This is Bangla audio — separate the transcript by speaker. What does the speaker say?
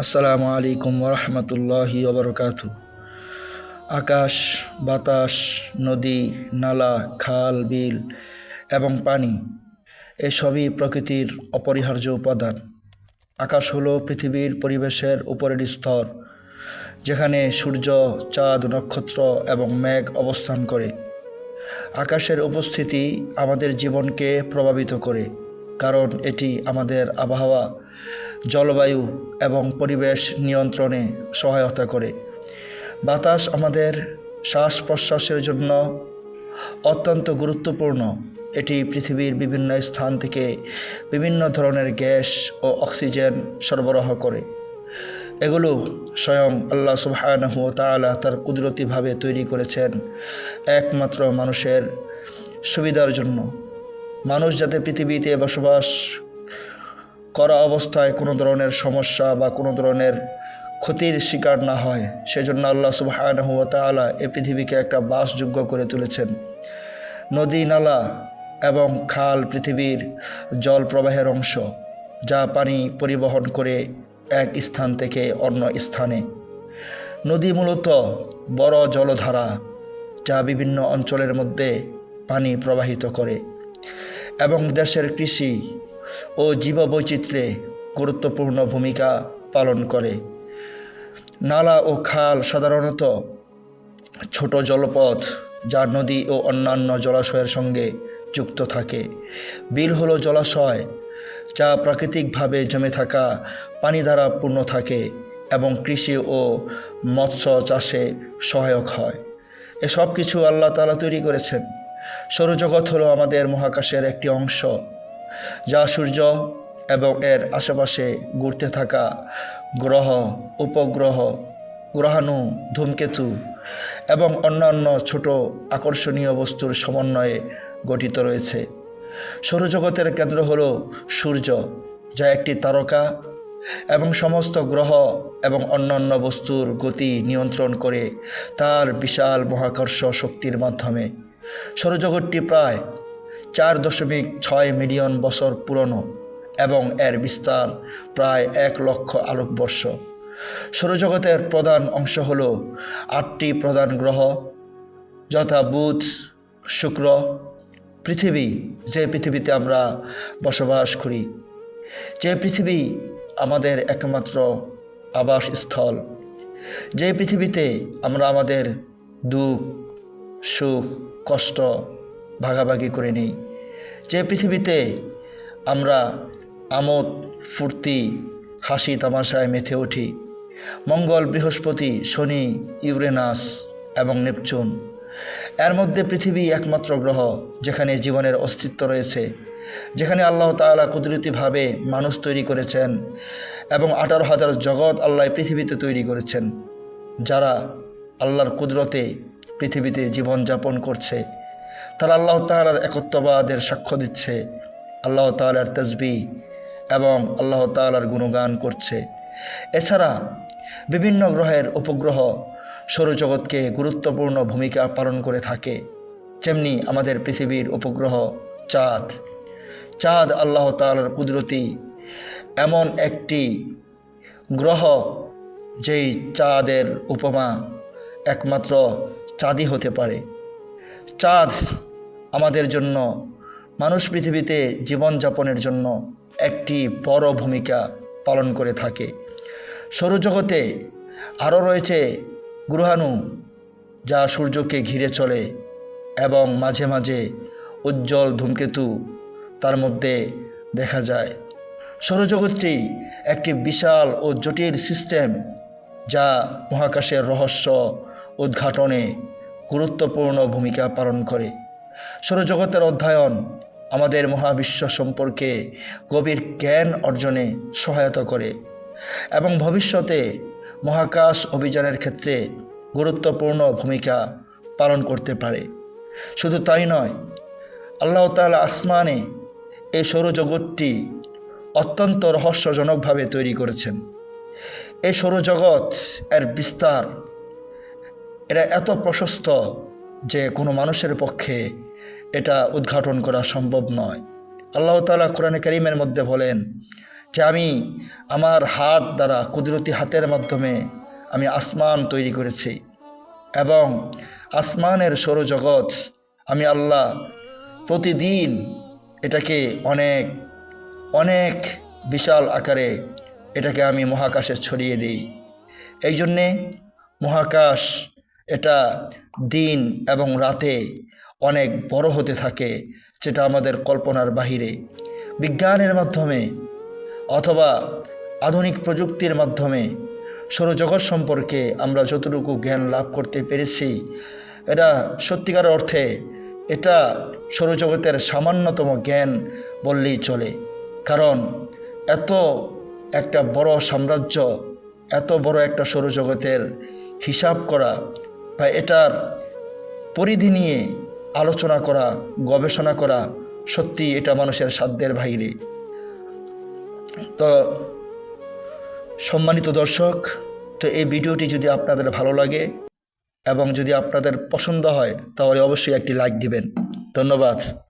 Speaker 1: আসসালামু আলাইকুম ওরহমতুল্লাহি ওবরকাতু। আকাশ, বাতাস, নদী, নালা, খাল, বিল এবং পানি এসবই প্রকৃতির অপরিহার্য উপাদান। আকাশ হলো পৃথিবীর পরিবেশের উপরের স্তর, যেখানে সূর্য, চাঁদ, নক্ষত্র এবং মেঘ অবস্থান করে। আকাশের উপস্থিতি আমাদের জীবনকে প্রভাবিত করে। কারণ এটি আমাদের আবহাওয়া, জলবায়ু এবং পরিবেশ নিয়ন্ত্রণে সহায়তা করে। বাতাস আমাদের শ্বাস প্রশ্বাসের জন্য অত্যন্ত গুরুত্বপূর্ণ। এটি পৃথিবীর বিভিন্ন স্থান থেকে বিভিন্ন ধরনের গ্যাস ও অক্সিজেন সরবরাহ করে। এগুলো স্বয়ং আল্লাহ সুবহানাহু ওয়া তাআলা তার কুদরতিভাবে তৈরি করেছেন একমাত্র মানুষের সুবিধার জন্য। মানুষ যাতে পৃথিবীতে বসবাস করা অবস্থায় কোনো ধরনের সমস্যা বা কোনো ধরনের ক্ষতির শিকার না হয়, সেজন্য আল্লাহ সুবহানাহু এ পৃথিবীকে একটা বাসযোগ্য করে তুলেছেন। নদী, নালা এবং খাল পৃথিবীর জল প্রবাহের অংশ, যা পানি পরিবহন করে এক স্থান থেকে অন্য স্থানে। নদী মূলত বড় জলধারা, যা বিভিন্ন অঞ্চলের মধ্যে পানি প্রবাহিত করে। এবং দেশের কৃষি ও জীববৈচিত্র্যে গুরুত্বপূর্ণ ভূমিকা পালন করে। নালা ও খাল সাধারণত ছোট জলপথ যা নদী ও অন্যান্য জলাশয়ের সঙ্গে যুক্ত থাকে। বিল হলো জলাশয় যা প্রাকৃতিকভাবে জমে থাকা পানি দ্বারা পূর্ণ থাকে এবং কৃষি ও মৎস্য চাষে সহায়ক হয়। এসব কিছু আল্লাহ তালা তৈরি করেছেন। সৌরজগৎ হলো আমাদের মহাকাশের একটি অংশ, যা সূর্য এবং এর আশেপাশে ঘুরতে থাকা গ্রহ, উপগ্রহ, গ্রহাণু, ধূমকেতু এবং অন্যান্য ছোট আকর্ষণীয় বস্তুর সমন্বয়ে গঠিত রয়েছে। সৌরজগতের কেন্দ্র হল সূর্য, যা একটি তারকা এবং সমস্ত গ্রহ এবং অন্যান্য বস্তুর গতি নিয়ন্ত্রণ করে তার বিশাল মহাকর্ষ শক্তির মাধ্যমে সৌরজগৎটি প্রায় চার দশমিক ছয় মিলিয়ন বছর পুরনো এবং এর বিস্তার প্রায় এক লক্ষ আলোকবর্ষ। সৌরজগতের প্রধান অংশ হল আটটি প্রধান গ্রহ, যথা বুধ, শুক্র, পৃথিবী, যে পৃথিবীতে আমরা বসবাস করি। যে পৃথিবী আমাদের একমাত্র আবাসস্থল। যে পৃথিবীতে আমরা আমাদের দুঃখ সুখ, কষ্ট ভাগাভাগি করে নিই। যে পৃথিবীতে আমরা আমোদ, ফুর্তি, হাসি, তামাশায় মেতে উঠি, মঙ্গল, বৃহস্পতি, শনি, ইউরেনাস এবং নেপচুন, এর মধ্যে পৃথিবী একমাত্র গ্রহ যেখানে জীবনের অস্তিত্ব রয়েছে, যেখানে আল্লাহ তালা কুদরতিভাবে মানুষ তৈরি করেছেন এবং আঠারো হাজার জগৎ আল্লাহ পৃথিবীতে তৈরি করেছেন, যারা আল্লাহর কুদরতে পৃথিবীতে জীবনযাপন করছে। তারা আল্লাহ তালার একত্ববাদের সাক্ষ্য দিচ্ছে। আল্লাহ তালার তসবি এবং আল্লাহ তালার গুণগান করছে। এছাড়া বিভিন্ন গ্রহের উপগ্রহ সৌরজগৎকে গুরুত্বপূর্ণ ভূমিকা পালন করে থাকে। যেমনি আমাদের পৃথিবীর উপগ্রহ চাঁদ। চাঁদ আল্লাহ তালার কুদরতি এমন একটি গ্রহ, যেই চাঁদের উপমা একমাত্র চাঁদই হতে পারে। চাঁদ আমাদের জন্য, মানুষ পৃথিবীতে জীবনযাপনের জন্য একটি বড় ভূমিকা পালন করে থাকে। সৌরজগতে আরও রয়েছে গ্রহাণু, যা সূর্যকে ঘিরে চলে এবং মাঝে মাঝে উজ্জ্বল ধূমকেতু তার মধ্যে দেখা যায়। সৌরজগৎটি একটি বিশাল ও জটিল সিস্টেম, যা মহাকাশের রহস্য উদ্ঘাটনে গুরুত্বপূর্ণ ভূমিকা পালন করে। সৌরজগতের অধ্যয়ন আমাদের মহাবিশ্ব সম্পর্কে গভীর জ্ঞান অর্জনে সহায়তা করে এবং ভবিষ্যতে মহাকাশ অভিযানের ক্ষেত্রে গুরুত্বপূর্ণ ভূমিকা পালন করতে পারে। শুধু তাই নয়, আল্লাহ তালা আসমানে এই সৌরজগৎটি অত্যন্ত রহস্যজনকভাবে তৈরি করেছেন। এই সৌরজগৎ এর বিস্তার এটা এত প্রশস্ত যে কোনো মানুষের পক্ষে এটা উদ্ঘাটন করা সম্ভব নয়। আল্লাহ তালা কোরআনে করিমের মধ্যে বলেন যে আমি আমার হাত দ্বারা কুদরতি হাতের মাধ্যমে আমি আসমান তৈরি করেছি এবং আসমানের সৌরজগৎ আমি আল্লাহ প্রতিদিন এটাকে অনেক অনেক বিশাল আকারে এটাকে আমি মহাকাশে ছড়িয়ে দিই। এই জন্যে মহাকাশ এটা দিন এবং রাতে অনেক বড় হতে থাকে, যেটা আমাদের কল্পনার বাহিরে। বিজ্ঞানের মাধ্যমে অথবা আধুনিক প্রযুক্তির মাধ্যমে সৌরজগৎ সম্পর্কে আমরা যতটুকু জ্ঞান লাভ করতে পেরেছি, এটা সত্যিকার অর্থে এটা সৌরজগতের সামান্যতম জ্ঞান বললেই চলে। কারণ এত একটা বড় সাম্রাজ্য, এত বড় একটা সৌরজগতের হিসাব করা বা এটার পরিধি নিয়ে আলোচনা করা, গবেষণা করা সত্যি এটা মানুষের সাধ্যের বাইরে তো সম্মানিত দর্শক, তো এই ভিডিওটি যদি আপনাদের ভালো লাগে এবং যদি আপনাদের পছন্দ হয়, তাহলে অবশ্যই একটি লাইক দিবেন। ধন্যবাদ।